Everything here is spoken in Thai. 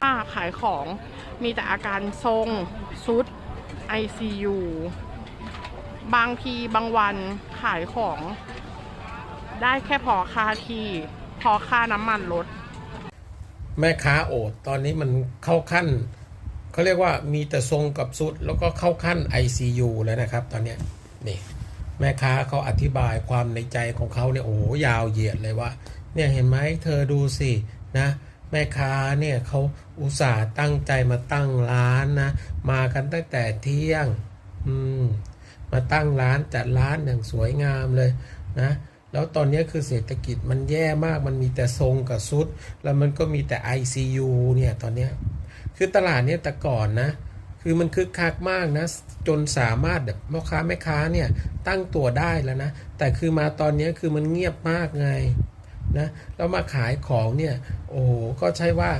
ป้าขายของมีแต่อาการทรงซุด ICU บางทีบางวันขายของ ได้แค่พอค่าที่พอค่าน้ำมันลดแม่ค้าโอดตอนนี้มันเข้าขั้นเขาเรียกว่ามีแต่ทรงกับสุด แล้วก็เข้าขั้น ICU แล้วนะครับ ตอนนี้นี่แม่ค้าเขาอธิบายความในใจของเขาเนี่ยโอ้ยาวเหยียดเลยว่า เนี่ยเห็นไหมเธอดูสินะ แม่ค้าเนี่ยเขาอุตส่าห์ตั้งใจมาตั้งร้านนะ มากันตั้งแต่เที่ยง อืม มาตั้งร้านจัดร้านอย่างสวยงามเลยนะ แล้วตอนนี้คือเศรษฐกิจมันแย่มาก มันมีแต่ทรงกับซุด แล้วมันก็มีแต่ ICU เนี่ยตอนนี้ คือตลาดเนี่ยแต่ก่อนนะ คือมันคึกคักมากนะ จนสามารถแบบพ่อค้าแม่ค้าเนี่ยตั้งตัวได้แล้วนะ แต่คือมาตอนนี้คือมันเงียบมากไง นะแล้วมาขายของเนี่ยโอ้โหก็ใช่ว่า